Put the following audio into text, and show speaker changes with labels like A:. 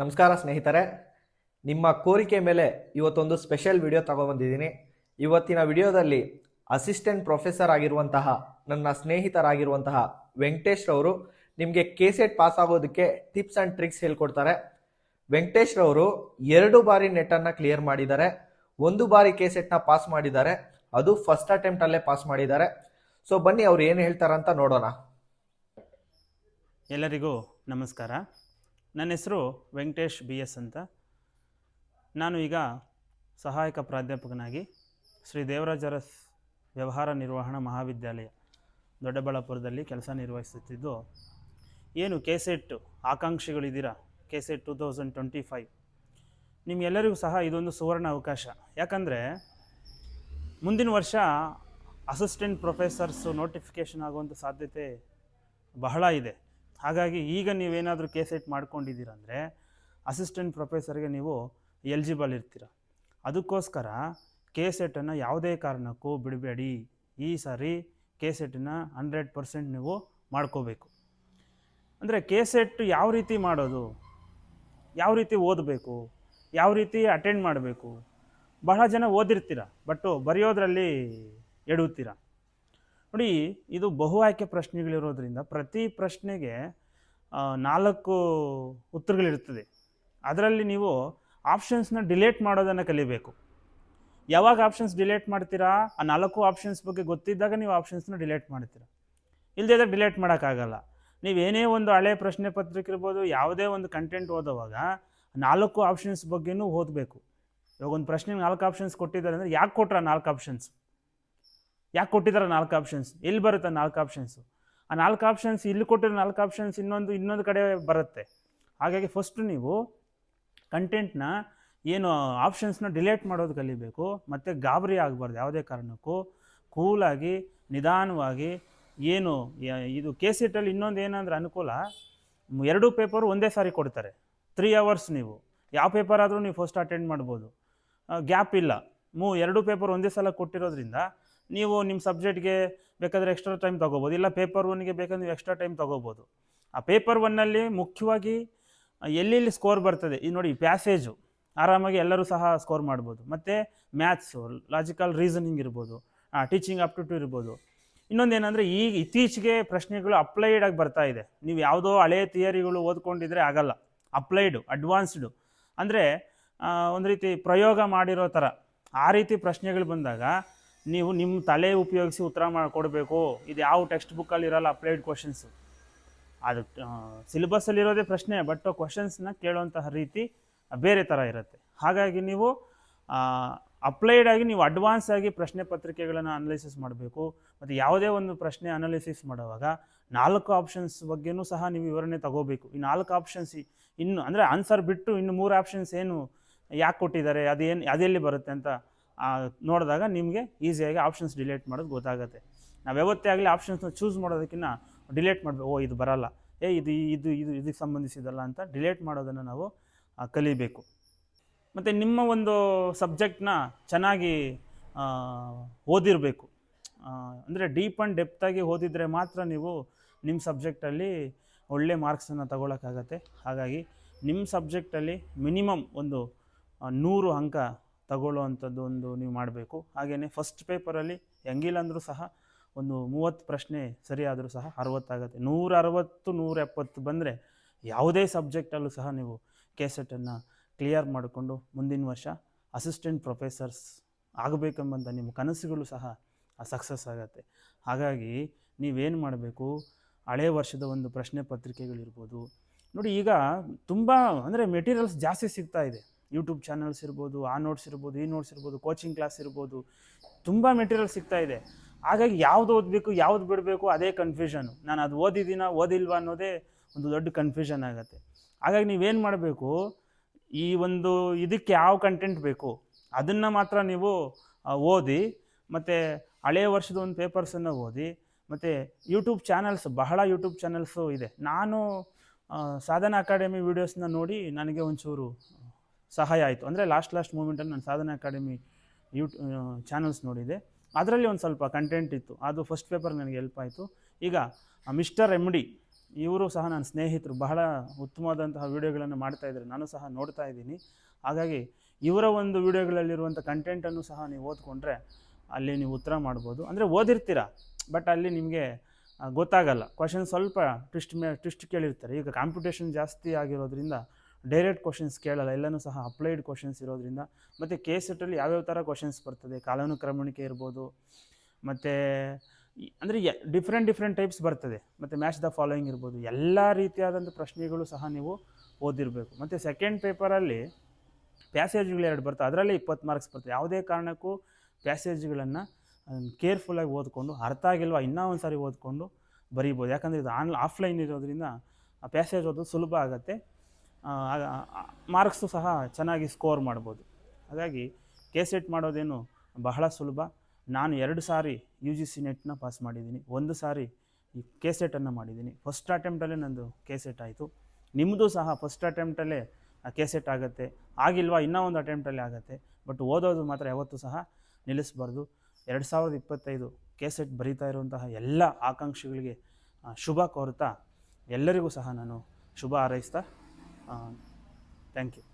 A: ನಮಸ್ಕಾರ ಸ್ನೇಹಿತರೆ. ನಿಮ್ಮ ಕೋರಿಕೆ ಮೇಲೆ ಇವತ್ತೊಂದು ಸ್ಪೆಷಲ್ ವಿಡಿಯೋ ತಗೊಬಂದಿದ್ದೀನಿ ಇವತ್ತಿನ ವಿಡಿಯೋದಲ್ಲಿ ಅಸಿಸ್ಟೆಂಟ್ ಪ್ರೊಫೆಸರ್ ಆಗಿರುವಂತಹ, ನನ್ನ ಸ್ನೇಹಿತರಾಗಿರುವಂತಹ ವೆಂಕಟೇಶ್ ರವರು ನಿಮಗೆ ಕೆ ಸೆಟ್ ಪಾಸ್ ಆಗೋದಕ್ಕೆ ಟಿಪ್ಸ್ ಆ್ಯಂಡ್ ಟ್ರಿಕ್ಸ್ ಹೇಳ್ಕೊಡ್ತಾರೆ. ವೆಂಕಟೇಶ್ ರವರು ಎರಡು ಬಾರಿ ನೆಟ್ಟನ್ನು ಕ್ಲಿಯರ್ ಮಾಡಿದ್ದಾರೆ. ಒಂದು ಬಾರಿ ಕೆ ಸೆಟ್ನ ಪಾಸ್ ಮಾಡಿದ್ದಾರೆ. ಅದು ಫಸ್ಟ್ ಅಟೆಂಪ್ಟಲ್ಲೇ ಪಾಸ್ ಮಾಡಿದ್ದಾರೆ. ಸೊ ಬನ್ನಿ ಅವ್ರು ಏನು ಹೇಳ್ತಾರಂತ ನೋಡೋಣ.
B: ಎಲ್ಲರಿಗೂ ನಮಸ್ಕಾರ. ನನ್ನ ಹೆಸರು ವೆಂಕಟೇಶ್ ಬಿ ಎಸ್ ಅಂತ. ನಾನು ಈಗ ಸಹಾಯಕ ಪ್ರಾಧ್ಯಾಪಕನಾಗಿ ಶ್ರೀ ದೇವರಾಜ ಅರಸ್ ವ್ಯವಹಾರ ನಿರ್ವಹಣಾ ಮಹಾವಿದ್ಯಾಲಯ ದೊಡ್ಡಬಳ್ಳಾಪುರದಲ್ಲಿ ಕೆಲಸ ನಿರ್ವಹಿಸುತ್ತಿದ್ದು, ಏನು K SET ಆಕಾಂಕ್ಷಿಗಳಿದ್ದೀರಾ? K SET two thousand twenty five. ನಿಮ್ಗೆಲ್ಲರಿಗೂ ಸಹ ಇದೊಂದು ಸುವರ್ಣ ಅವಕಾಶ. ಯಾಕಂದರೆ ಮುಂದಿನ ವರ್ಷ ಅಸಿಸ್ಟೆಂಟ್ ಪ್ರೊಫೆಸರ್ಸು ನೋಟಿಫಿಕೇಷನ್ ಆಗುವಂಥ ಸಾಧ್ಯತೆ ಬಹಳ ಇದೆ. ಹಾಗಾಗಿ ಈಗ ನೀವೇನಾದರೂ ಕೆ ಸೆಟ್ ಮಾಡ್ಕೊಂಡಿದ್ದೀರಂದರೆ ಅಸಿಸ್ಟೆಂಟ್ ಪ್ರೊಫೆಸರ್ಗೆ ನೀವು ಎಲಿಜಿಬಲ್ ಇರ್ತೀರ. ಅದಕ್ಕೋಸ್ಕರ ಕೆ ಸೆಟನ್ನು ಯಾವುದೇ ಕಾರಣಕ್ಕೂ ಬಿಡಬೇಡಿ. ಈ ಸಾರಿ ಕೆ ಸೆಟನ್ನು ಹಂಡ್ರೆಡ್ ಪರ್ಸೆಂಟ್ ನೀವು ಮಾಡ್ಕೋಬೇಕು. ಅಂದರೆ ಕೆ ಸೆಟ್ ಯಾವ ರೀತಿ ಮಾಡೋದು? ಯಾವ ರೀತಿ ಓದಬೇಕು? ಯಾವ ರೀತಿ ಅಟೆಂಡ್ ಮಾಡಬೇಕು? ಬಹಳ ಜನ ಓದಿರ್ತೀರ ಬಟ್ಟು ಬರೆಯೋದ್ರಲ್ಲಿ ಎಡುತ್ತೀರ ನೋಡಿ, ಇದು ಬಹು ಆಯ್ಕೆ ಪ್ರಶ್ನೆಗಳಿರೋದ್ರಿಂದ ಪ್ರತಿ ಪ್ರಶ್ನೆಗೆ ನಾಲ್ಕು ಉತ್ತರಗಳಿರ್ತದೆ ಅದರಲ್ಲಿ ನೀವು ಆಪ್ಷನ್ಸ್ನ ಡಿಲೇಟ್ ಮಾಡೋದನ್ನು ಕಲಿಬೇಕು. ಯಾವಾಗ ಆಪ್ಷನ್ಸ್ ಡಿಲೇಟ್ ಮಾಡ್ತೀರಾ? ಆ ನಾಲ್ಕು ಆಪ್ಷನ್ಸ್ ಬಗ್ಗೆ ಗೊತ್ತಿದ್ದಾಗ ನೀವು ಆಪ್ಷನ್ಸ್ನ ಡಿಲೇಟ್ ಮಾಡ್ತೀರಾ. ಇಲ್ಲದೇ ಡಿಲೇಟ್ ಮಾಡೋಕ್ಕಾಗಲ್ಲ. ನೀವೇನೇ ಒಂದು ಹಳೆ ಪ್ರಶ್ನೆ ಪತ್ರಿಕೆ ಇರ್ಬೋದು, ಯಾವುದೇ ಒಂದು ಕಂಟೆಂಟ್ ಓದುವಾಗ ನಾಲ್ಕು ಆಪ್ಷನ್ಸ್ ಬಗ್ಗೆನೂ ಓದಬೇಕು. ಇವಾಗ ಒಂದು ಪ್ರಶ್ನೆಗೆ ನಾಲ್ಕು ಆಪ್ಷನ್ಸ್ ಕೊಟ್ಟಿದ್ದಾರೆ ಅಂದರೆ ಯಾಕೆ ಕೊಟ್ರ ನಾಲ್ಕು ಆಪ್ಷನ್ಸ್ ಯಾಕೆ ಕೊಟ್ಟಿದ್ದಾರೆ ನಾಲ್ಕು ಆಪ್ಷನ್ಸ್ ಎಲ್ಲಿ ಬರುತ್ತೆ ನಾಲ್ಕು ಆಪ್ಷನ್ಸು ಆ ನಾಲ್ಕು ಆಪ್ಷನ್ಸ್ ಇಲ್ಲಿ ಕೊಟ್ಟಿರೋ ನಾಲ್ಕು ಆಪ್ಷನ್ಸ್ ಇನ್ನೊಂದು ಇನ್ನೊಂದು ಕಡೆ ಬರುತ್ತೆ. ಹಾಗಾಗಿ ಫಸ್ಟು ನೀವು ಕಂಟೆಂಟ್ನ ಏನು ಆಪ್ಷನ್ಸ್ನ ಡಿಲೇಟ್ ಮಾಡೋದು ಕಲಿಬೇಕು, ಮತ್ತು ಗಾಬರಿ ಆಗಬಾರ್ದು ಯಾವುದೇ ಕಾರಣಕ್ಕೂ. ಕೂಲಾಗಿ ನಿಧಾನವಾಗಿ, ಏನು ಇದು ಕೆ ಸೆಟ್ಟಲ್ಲಿ ಇನ್ನೊಂದು ಏನಂದ್ರೆ ಅನುಕೂಲ, ಎರಡೂ ಪೇಪರ್ ಒಂದೇ ಸಾರಿ ಕೊಡ್ತಾರೆ. ತ್ರೀ ಅವರ್ಸ್ ನೀವು. ಯಾವ ಪೇಪರ್ ಆದರೂ ನೀವು ಫಸ್ಟ್ ಅಟೆಂಡ್ ಮಾಡ್ಬೋದು. ಗ್ಯಾಪ್ ಇಲ್ಲ. ಮೂ, ಎರಡು ಪೇಪರ್ ಒಂದೇ ಸಲ ಕೊಟ್ಟಿರೋದ್ರಿಂದ ನೀವು ನಿಮ್ಮ ಸಬ್ಜೆಕ್ಟ್ಗೆ ಬೇಕಾದರೆ ಎಕ್ಸ್ಟ್ರಾ ಟೈಮ್ ತೊಗೋಬೋದು. ಇಲ್ಲ ಪೇಪರ್ ಒನ್ಗೆ ಬೇಕಂದ್ರೆ ನೀವು ಎಕ್ಸ್ಟ್ರಾ ಟೈಮ್ ತೊಗೋಬೋದು. ಆ ಪೇಪರ್ ಒನ್ನಲ್ಲಿ ಮುಖ್ಯವಾಗಿ ಎಲ್ಲೆಲ್ಲಿ ಸ್ಕೋರ್ ಬರ್ತದೆ? ಈ ನೋಡಿ ಪ್ಯಾಸೇಜು ಆರಾಮಾಗಿ ಎಲ್ಲರೂ ಸಹ ಸ್ಕೋರ್ ಮಾಡ್ಬೋದು. ಮತ್ತು ಮ್ಯಾಥ್ಸು ಲಾಜಿಕಲ್ ರೀಸನಿಂಗ್ ಇರ್ಬೋದು. ಟೀಚಿಂಗ್ ಅಪ್ಟಿಟ್ಯೂಡ್ ಇರ್ಬೋದು. ಇನ್ನೊಂದು ಈಗ ಇತ್ತೀಚೆಗೆ ಪ್ರಶ್ನೆಗಳು ಅಪ್ಲೈಡ್ ಆಗಿ ಬರ್ತಾ ಇದೆ. ನೀವು ಯಾವುದೋ ಹಳೆ ಥಿಯರಿಗಳು ಓದ್ಕೊಂಡಿದ್ರೆ ಆಗಲ್ಲ. ಅಪ್ಲೈಡು ಅಡ್ವಾನ್ಸ್ಡು ಅಂದರೆ ಒಂದು ರೀತಿ ಪ್ರಯೋಗ ಮಾಡಿರೋ ಥರ ಆ ರೀತಿ ಪ್ರಶ್ನೆಗಳು ಬಂದಾಗ ನೀವು ನಿಮ್ಮ ತಲೆ ಉಪಯೋಗಿಸಿ ಉತ್ತರ ಮಾಡಿ ಕೊಡಬೇಕು. ಇದು ಯಾವ ಟೆಕ್ಸ್ಟ್ ಬುಕ್ಕಲ್ಲಿ ಇರೋಲ್ಲ ಅಪ್ಲೈಡ್ ಕ್ವಶನ್ಸು ಅದು ಸಿಲೆಬಸ್ಸಲ್ಲಿರೋದೇ ಪ್ರಶ್ನೆ ಬಟ್ ಕ್ವಶನ್ಸ್ನ ಕೇಳುವಂತಹ ರೀತಿ ಬೇರೆ ಥರ ಇರುತ್ತೆ. ಹಾಗಾಗಿ ನೀವು ಅಪ್ಲೈಡ್ ಆಗಿ ನೀವು ಅಡ್ವಾನ್ಸ್ ಆಗಿ ಪ್ರಶ್ನೆ ಪತ್ರಿಕೆಗಳನ್ನು ಅನಲೈಸಿಸ್ ಮಾಡಬೇಕು. ಮತ್ತು ಯಾವುದೇ ಒಂದು ಪ್ರಶ್ನೆ ಅನಾಲಿಸಿಸ್ ಮಾಡುವಾಗ ನಾಲ್ಕು ಆಪ್ಷನ್ಸ್ ಬಗ್ಗೆನೂ ಸಹ ನೀವು ವಿವರಣೆ ತಗೋಬೇಕು. ಈ ನಾಲ್ಕು ಆಪ್ಷನ್ಸ್ ಇನ್ನು, ಅಂದರೆ ಆನ್ಸರ್ ಬಿಟ್ಟು ಇನ್ನು ಮೂರು ಆಪ್ಷನ್ಸ್ ಏನು ಯಾಕೆ ಕೊಟ್ಟಿದ್ದಾರೆ, ಅದೇನು ಅದೆಲ್ಲಿ ಬರುತ್ತೆ ಅಂತ ನೋಡಿದಾಗ ನಿಮಗೆ ಈಸಿಯಾಗಿ ಆಪ್ಷನ್ಸ್ ಡಿಲೀಟ್ ಮಾಡೋದು ಗೊತ್ತಾಗುತ್ತೆ. ನಾವು ಯಾವತ್ತೇ ಆಗಲಿ ಆಪ್ಷನ್ಸ್ನ ಚೂಸ್ ಮಾಡೋದಕ್ಕಿಂತ ಡಿಲೀಟ್ ಮಾಡಬೇಕು ಓ, ಇದು ಬರಲ್ಲ. ಏ, ಇದು ಇದು ಇದು, ಇದಕ್ಕೆ ಸಂಬಂಧಿಸಿದಲ್ಲ ಅಂತ ಡಿಲೇಟ್ ಮಾಡೋದನ್ನು ನಾವು ಕಲಿಬೇಕು. ಮತ್ತು ನಿಮ್ಮ ಒಂದು ಸಬ್ಜೆಕ್ಟ್ನ ಚೆನ್ನಾಗಿ ಓದಿರಬೇಕು. ಅಂದರೆ ಡೀಪ್ ಆ್ಯಂಡ್ ಡೆಪ್ತಾಗಿ ಓದಿದರೆ ಮಾತ್ರ ನೀವು ನಿಮ್ಮ ಸಬ್ಜೆಕ್ಟಲ್ಲಿ ಒಳ್ಳೆ ಮಾರ್ಕ್ಸನ್ನು ತಗೊಳಕ್ಕಾಗತ್ತೆ. ಹಾಗಾಗಿ ನಿಮ್ಮ ಸಬ್ಜೆಕ್ಟಲ್ಲಿ ಮಿನಿಮಮ್ ಒಂದು ನೂರು ಅಂಕ ತಗೊಳ್ಳುವಂಥದ್ದು ಒಂದು ನೀವು ಮಾಡಬೇಕು. ಹಾಗೆಯೇ ಫಸ್ಟ್ ಪೇಪರಲ್ಲಿ ಹೆಂಗಿಲ್ಲ ಅಂದರೂ ಸಹ ಒಂದು ಮೂವತ್ತು ಪ್ರಶ್ನೆ ಸರಿಯಾದರೂ ಸಹ ಅರವತ್ತಾಗುತ್ತೆ. ನೂರ ಅರವತ್ತು ನೂರ ಎಪ್ಪತ್ತು ಬಂದರೆ ಯಾವುದೇ ಸಬ್ಜೆಕ್ಟಲ್ಲೂ ಸಹ ನೀವು ಕೆ ಸೆಟನ್ನು ಕ್ಲಿಯರ್ ಮಾಡಿಕೊಂಡು ಮುಂದಿನ ವರ್ಷ ಅಸಿಸ್ಟೆಂಟ್ ಪ್ರೊಫೆಸರ್ಸ್ ಆಗಬೇಕೆಂಬಂಥ ನಿಮ್ಮ ಕನಸುಗಳು ಸಹ ಸಕ್ಸಸ್ ಆಗುತ್ತೆ. ಹಾಗಾಗಿ ನೀವೇನು ಮಾಡಬೇಕು? ಹಳೆ ವರ್ಷದ ಒಂದು ಪ್ರಶ್ನೆ ಪತ್ರಿಕೆಗಳಿರ್ಬೋದು. ನೋಡಿ ಈಗ ತುಂಬ ಅಂದರೆ ಮೆಟೀರಿಯಲ್ಸ್ ಜಾಸ್ತಿ ಸಿಗ್ತಾ ಇದೆ. ಯೂಟ್ಯೂಬ್ ಚಾನಲ್ಸ್ ಇರ್ಬೋದು, ಆ ನೋಟ್ಸ್ ಇರ್ಬೋದು, ಈ ನೋಟ್ಸ್ ಇರ್ಬೋದು ಕೋಚಿಂಗ್ ಕ್ಲಾಸ್ ಇರ್ಬೋದು, ತುಂಬ ಮೆಟೀರಿಯಲ್ ಸಿಗ್ತಾ ಇದೆ. ಹಾಗಾಗಿ ಯಾವ್ದು ಓದಬೇಕು, ಯಾವ್ದು ಬಿಡಬೇಕು, ಅದೇ ಕನ್ಫ್ಯೂಷನು ನಾನು ಅದು ಓದಿದ್ದೀನ, ಓದಿಲ್ವಾ ಅನ್ನೋದೇ ಒಂದು ದೊಡ್ಡ ಕನ್ಫ್ಯೂಷನ್ ಆಗುತ್ತೆ. ಹಾಗಾಗಿ ನೀವೇನು ಮಾಡಬೇಕು, ಈ ಒಂದು ಇದಕ್ಕೆ ಯಾವ ಕಂಟೆಂಟ್ ಬೇಕು, ಅದನ್ನು ಮಾತ್ರ ನೀವು ಓದಿ, ಮತ್ತು ಹಳೆಯ ವರ್ಷದ ಒಂದು ಪೇಪರ್ಸನ್ನು ಓದಿ, ಮತ್ತು ಯೂಟ್ಯೂಬ್ ಚಾನಲ್ಸ್, ಬಹಳ ಯೂಟ್ಯೂಬ್ ಚಾನಲ್ಸು ಇದೆ. ನಾನು ಸಾಧನ ಅಕಾಡೆಮಿ ವೀಡಿಯೋಸ್ನ ನೋಡಿ ನನಗೆ ಒಂಚೂರು ಸಹಾಯ ಆಯಿತು. ಅಂದರೆ ಲಾಸ್ಟ್ ಲಾಸ್ಟ್ ಮೂಮೆಂಟಲ್ಲಿ ನಾನು ಸಾಧನ ಅಕಾಡೆಮಿ ಯೂಟ್ಯೂಬ್ ಚಾನಲ್ಸ್ ನೋಡಿದೆ. ಅದರಲ್ಲಿ ಒಂದು ಸ್ವಲ್ಪ ಕಂಟೆಂಟ್ ಇತ್ತು. ಅದು ಫಸ್ಟ್ ಪೇಪರ್ ನನಗೆ ಹೆಲ್ಪ್ ಆಯಿತು. ಈಗ ಮಿಸ್ಟರ್ ಎಂ ಡಿ ಇವರು ಸಹ ನನ್ನ ಸ್ನೇಹಿತರು, ಬಹಳ ಉತ್ತಮವಾದಂತಹ ವೀಡಿಯೋಗಳನ್ನು ಮಾಡ್ತಾ ನಾನು ಸಹ ನೋಡ್ತಾ ಇದ್ದೀನಿ. ಹಾಗಾಗಿ ಇವರ ಒಂದು ವೀಡಿಯೋಗಳಲ್ಲಿರುವಂಥ ಕಂಟೆಂಟನ್ನು ಸಹ ನೀವು ಓದ್ಕೊಂಡ್ರೆ ಅಲ್ಲಿ ನೀವು ಉತ್ತರ ಮಾಡ್ಬೋದು. ಅಂದರೆ ಓದಿರ್ತೀರ ಬಟ್ ಅಲ್ಲಿ ನಿಮಗೆ ಗೊತ್ತಾಗಲ್ಲ. ಕ್ವಶನ್ ಸ್ವಲ್ಪ ಟ್ವಿಸ್ಟ್ ಮೇ ಟ್ವಿಸ್ಟ್ ಕೇಳಿರ್ತಾರೆ. ಈಗ ಕಾಂಪಿಟೇಷನ್ ಜಾಸ್ತಿ ಆಗಿರೋದ್ರಿಂದ ಡೈರೆಕ್ಟ್ ಕ್ವಶನ್ಸ್ ಕೇಳಲ್ಲ, ಎಲ್ಲನೂ ಸಹ ಅಪ್ಲೈಡ್ ಕ್ವಶನ್ಸ್ ಇರೋದ್ರಿಂದ. ಮತ್ತು ಕೆ ಸೆಟ್ಟಲ್ಲಿ ಯಾವ್ಯಾವ ಥರ ಕ್ವಶನ್ಸ್ ಬರ್ತದೆ, ಕಾಲಾನುಕ್ರಮಣಿಕೆ ಇರ್ಬೋದು, ಮತ್ತು ಅಂದರೆ ಡಿಫ್ರೆಂಟ್ ಡಿಫ್ರೆಂಟ್ ಟೈಪ್ಸ್ ಬರ್ತದೆ. ಮತ್ತು ಮ್ಯಾಚ್ ದ ಫಾಲೋಯಿಂಗ್ ಇರ್ಬೋದು. ಎಲ್ಲ ರೀತಿಯಾದಂಥ ಪ್ರಶ್ನೆಗಳು ಸಹ ನೀವು ಓದಿರಬೇಕು. ಮತ್ತು ಸೆಕೆಂಡ್ ಪೇಪರಲ್ಲಿ ಪ್ಯಾಸೇಜ್ಗಳು ಎರಡು ಬರ್ತವೆ. ಅದರಲ್ಲೇ ಇಪ್ಪತ್ತು ಮಾರ್ಕ್ಸ್ ಬರ್ತವೆ ಯಾವುದೇ ಕಾರಣಕ್ಕೂ ಪ್ಯಾಸೇಜ್ಗಳನ್ನು ಕೇರ್ಫುಲ್ಲಾಗಿ ಓದ್ಕೊಂಡು, ಅರ್ಥ ಆಗಿಲ್ವಾ, ಇನ್ನೂ ಒಂದು ಸಾರಿ ಓದ್ಕೊಂಡು ಬರೀಬೋದು. ಯಾಕಂದರೆ ಇದು ಆನ್ ಆಫ್ಲೈನ್ ಇರೋದ್ರಿಂದ ಆ ಪ್ಯಾಸೇಜ್ ಓದೋದು ಸುಲಭ ಆಗುತ್ತೆ. ಮಾರ್ಕ್ಸು ಸಹ ಚೆನ್ನಾಗಿ ಸ್ಕೋರ್ ಮಾಡ್ಬೋದು. ಹಾಗಾಗಿ ಕೆ ಸೆಟ್ ಮಾಡೋದೇನು ಬಹಳ ಸುಲಭ. ನಾನು ಎರಡು ಸಾರಿ ಯು ಜಿ ಸಿ ನೆಟ್ನ ಪಾಸ್ ಮಾಡಿದ್ದೀನಿ. ಒಂದು ಸಾರಿ ಈ ಕೆ ಸೆಟನ್ನು ಮಾಡಿದ್ದೀನಿ ಫಸ್ಟ್ ಅಟೆಂಪ್ಟಲ್ಲೇ ನಂದು ಕೆ ಸೆಟ್ ಆಯಿತು. ನಿಮ್ಮದು ಸಹ ಫಸ್ಟ್ ಅಟೆಂಪ್ಟಲ್ಲೇ ಕೆ ಸೆಟ್ ಆಗುತ್ತೆ. ಆಗಿಲ್ವಾ ಇನ್ನೂ ಒಂದು ಅಟೆಂಪ್ಟಲ್ಲೇ ಆಗುತ್ತೆ. ಬಟ್ ಓದೋದು ಮಾತ್ರ ಯಾವತ್ತೂ ಸಹ ನಿಲ್ಲಿಸಬಾರ್ದು. ಎರಡು ಸಾವಿರದ ಇಪ್ಪತ್ತೈದು ಕೆ ಸೆಟ್ ಬರೀತಾ ಇರುವಂತಹ ಎಲ್ಲ ಆಕಾಂಕ್ಷಿಗಳಿಗೆ ಶುಭ ಕೋರುತ್ತಾ ಎಲ್ಲರಿಗೂ ಸಹ ನಾನು ಶುಭ ಹಾರೈಸ್ತಾ ಥ್ಯಾಂಕ್ ಯು